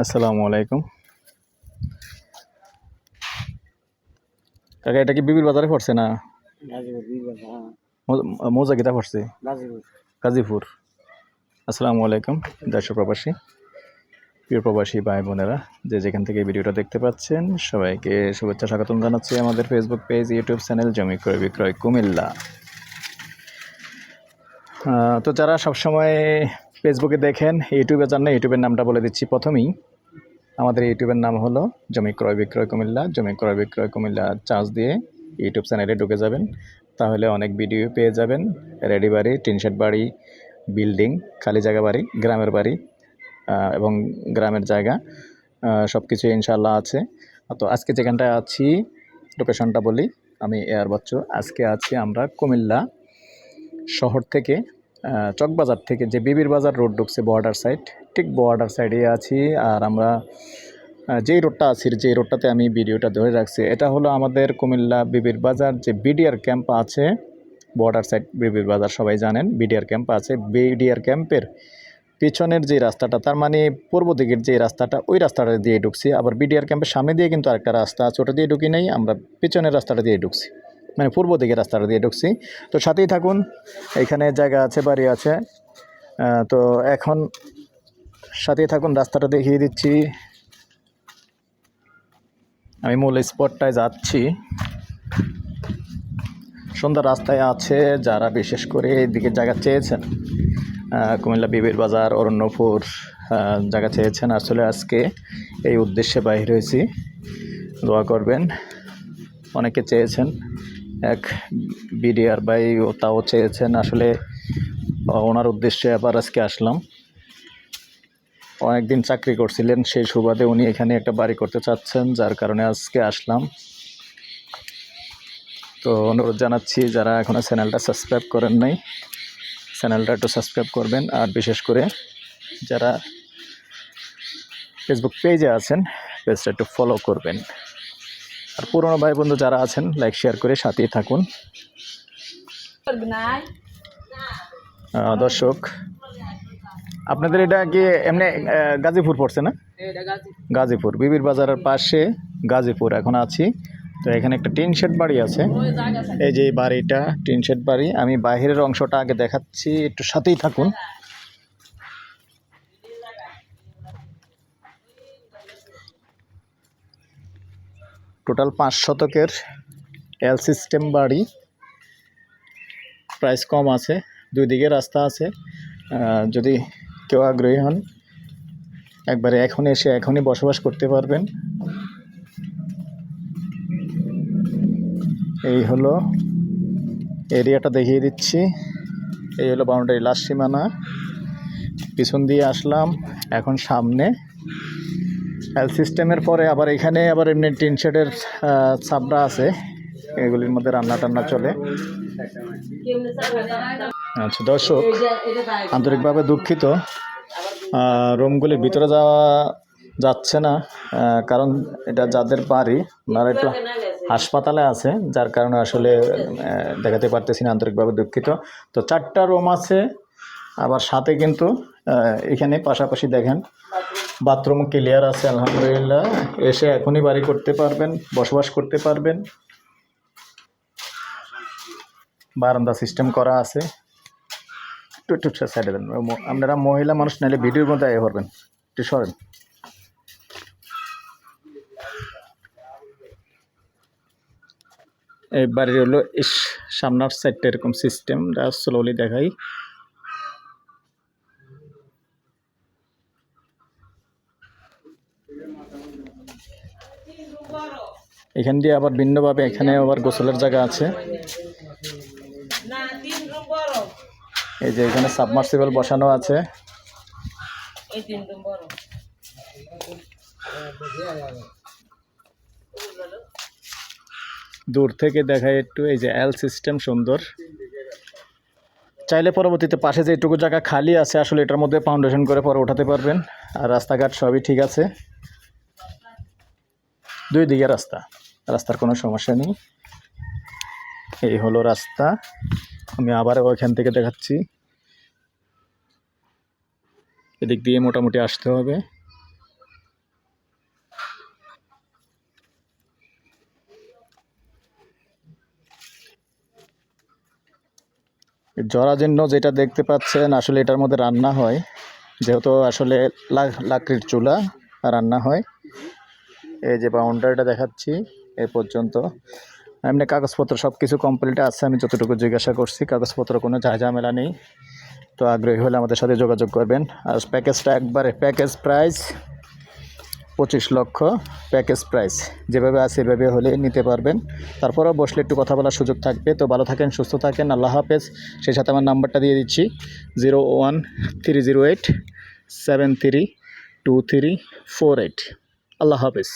আসসালামু আলাইকুম। কাকা এটা কি বিবির বাজারে পড়ছে না? হ্যাঁ। মৌজা গীতা পড়ছে? গাজীপুর। আসসালামু আলাইকুম দেশ প্রবাসী। প্রিয় প্রবাসী ভাই বোনেরা যে যেখান থেকে ভিডিওটা দেখতে পাচ্ছেন সবাইকে শুভেচ্ছা স্বাগতম জানাচ্ছি আমাদের ফেসবুক পেজ ইউটিউব চ্যানেল জমি ক্রয় বিক্রয় কুমিল্লা। তো যারা সবসময় ফেসবুকে দেখেন ইউটিউবে যান না ইউটিউবের নামটা বলে দিচ্ছি প্রথমেই। আমাদের ইউটিউবের নাম হলো জমি ক্রয় বিক্রয় কুমিল্লা। জমি ক্রয় বিক্রয় কুমিল্লা চার্জ দিয়ে ইউটিউব চ্যানেলে ঢুকে যাবেন। তাহলে অনেক ভিডিও পেয়ে যাবেন। রেডি বাড়ি টিনশেড বাড়ি, বিল্ডিং, খালি জায়গা বাড়ি, গ্রামের বাড়ি এবং গ্রামের জায়গা সব কিছু ইনশাল্লাহ আছে। তো আজকে যেখানটায় আছি, লোকেশনটা বলি, আমি এয়ার বাচ্চু। আজকে আছি আমরা কুমিল্লা শহর থেকে চকবাজার থেকে যে বিবির বাজার রোড ঢুকছে বর্ডার সাইড ঠিক বর্ডার সাইডে আছি আর আমরা যেই রোডটা আছি, যেই রোডটাতে আমি ভিডিওটা ধরে রাখছি, এটা হলো আমাদের কুমিল্লা বিবির বাজার, যে বিডিআর ক্যাম্প আছে বর্ডার সাইড বিবির বাজার সবাই জানেন, বিডিআর ক্যাম্প আছে, বিডিআর ক্যাম্পের পিছনের যে রাস্তাটা, তার মানে পূর্ব দিকের যে রাস্তাটা, ওই রাস্তাটা দিয়ে ঢুকছি, আবার বিডিআর ক্যাম্পের সামনে দিয়ে কিন্তু আরেকটা রাস্তা আছে, ওটা দিয়ে ঢুকি নাই, আমরা পিছনের রাস্তাটা দিয়ে ঢুকছি মানে পূর্ব দিকের রাস্তাটা দিয়ে ঢুকছি। তো সাথেই থাকুন, এখানে জায়গা আছে, বাড়ি আছে তো এখন সাথেই থাকুন, রাস্তাটা দেখিয়ে দিচ্ছি। আমি মূল স্পটটায় যাচ্ছি। সুন্দর রাস্তায় আছে যারা বিশেষ করে এদিকে জায়গা চেয়েছেন কুমিল্লা বিবির বাজার, অরণ্যপুর জায়গা চেয়েছেন। আসলে আজকে এই উদ্দেশ্যে বাহির হয়েছি। দোয়া করবেন, অনেকে চেয়েছেন, এক বিডিআর ও তাও চেয়েছেন। আসলে ওনার উদ্দেশ্যে আবার আজকে আসলাম। অনেকদিন চাকরি করছিলেন সেই সুবাদে উনি এখানে একটা বাড়ি করতে চাচ্ছেন যার কারণে আজকে আসলাম। তো অনুরোধ জানাচ্ছি যারা এখনও চ্যানেলটা সাবস্ক্রাইব করেন নাই চ্যানেলটা একটু সাবস্ক্রাইব করবেন আর বিশেষ করে যারা ফেসবুক পেজে আছেন পেজটা একটু ফলো করবেন। আর পুরনো ভাই বন্ধু যারা আছেন লাইক শেয়ার করে সাথেই থাকুন। দর্শক আপনাদের এটা কি এমনি গাজীপুর পড়ছে না? গাজীপুর। বিবির বাজারের পাশে গাজীপুর এখন আছি। তো এখানে একটা টিন শেড বাড়ি আছে। এই যে বাড়িটা টিন শেড বাড়ি আমি বাইরের অংশটা আগে দেখাচ্ছি একটু সাথেই থাকুন। টোটাল পাঁচ শতকের এল সিস্টেম বাড়ি। প্রাইস কম আছে দুই দিকে রাস্তা আছে। যদি কেউ আগ্রহী হন, একবারে এখন এসে এখনই বসবাস করতে পারবেন। এই হলো এরিয়াটা দেখিয়ে দিচ্ছি। এই হলো বাউন্ডারি লাস্ট সীমানা। পিছন দিয়ে আসলাম, এখন সামনে। এল সিস্টেমের পরে আবার এখানে আবার এমনি টিন শেডের ছাবড়া আছে। এগুলির মধ্যে রান্না টান্না চলে। আচ্ছা দর্শক আন্তরিকভাবে দুঃখিত। রুমগুলির ভিতরে যাওয়া যাচ্ছে না কারণ এটা যাদের বাড়ি ওনারা একটু হাসপাতালে আছে যার কারণে আসলে দেখাতে পারতেছি না আন্তরিকভাবে দুঃখিত। তো চারটা রুম আছে আবার সাথে কিন্তু এখানে পাশাপাশি দেখেন বাথরুম ক্লিয়ার আছে আলহামদুলিল্লাহ। এসে এখনই বাড়ি করতে পারবেন বসবাস করতে পারবেন। বারান্দা সিস্টেম করা আছে। একটু একটু সাইডে দেন আপনারা মহিলা মানুষ নাহলে ভিডিওর মধ্যে আগে করবেন। একটু সরেন। এই বাড়ির হলো ইস, সামনার সাইডটা এরকম সিস্টেম স্লোলি দেখাই। এখান দিয়ে আবার ভিন্নভাবে এখানে আবার গোসলের জায়গা আছে। এই যে এখানে সাবমার্সিবল বসানো আছে। দূর থেকে দেখায় একটু এই যে এল সিস্টেম সুন্দর। চাইলে পরবর্তীতে পাশে যে এইটুকু জায়গা খালি আছে আসলে এটার মধ্যে ফাউন্ডেশন করে পরে ওঠাতে পারবেন। আর রাস্তাঘাট সবই ঠিক আছে। দুই দিকে রাস্তা রাস্তার কোনো সমস্যা নেই। এই হলো রাস্তা। আমি আবার ওইখান থেকে দেখাচ্ছি। এদিক দিয়ে মোটামুটি আসতে হবে। জরাজীর্ণ যেটা দেখতে পাচ্ছেন, আসলে এটার মধ্যে রান্না হয়। যেহেতু আসলে লাকড়ির চুলা, রান্না হয়। এই যে বাউন্ডারিটা দেখাচ্ছি, এ পর্যন্ত। এমনি কাগজপত্র সব কিছু কমপ্লিট আছে, আমি যতটুকু জিজ্ঞাসা করছি, কাগজপত্র কোনো ঝামেলা নেই। তো আগ্রহী হলে আমাদের সাথে যোগাযোগ করবেন। আর প্যাকেজটা একবারে প্যাকেজ প্রাইস পঁচিশ লক্ষ, প্যাকেজ প্রাইস যেভাবে আছে এভাবে হলে নিতে পারবেন। তারপরেও বসলে একটু কথা বলার সুযোগ থাকবে। তো ভালো থাকেন, সুস্থ থাকেন, আল্লাহ হাফেজ। সেই সাথে আমার নাম্বারটা দিয়ে দিচ্ছি zero one three zero eight seven three two three four eight Allah হাফেজ।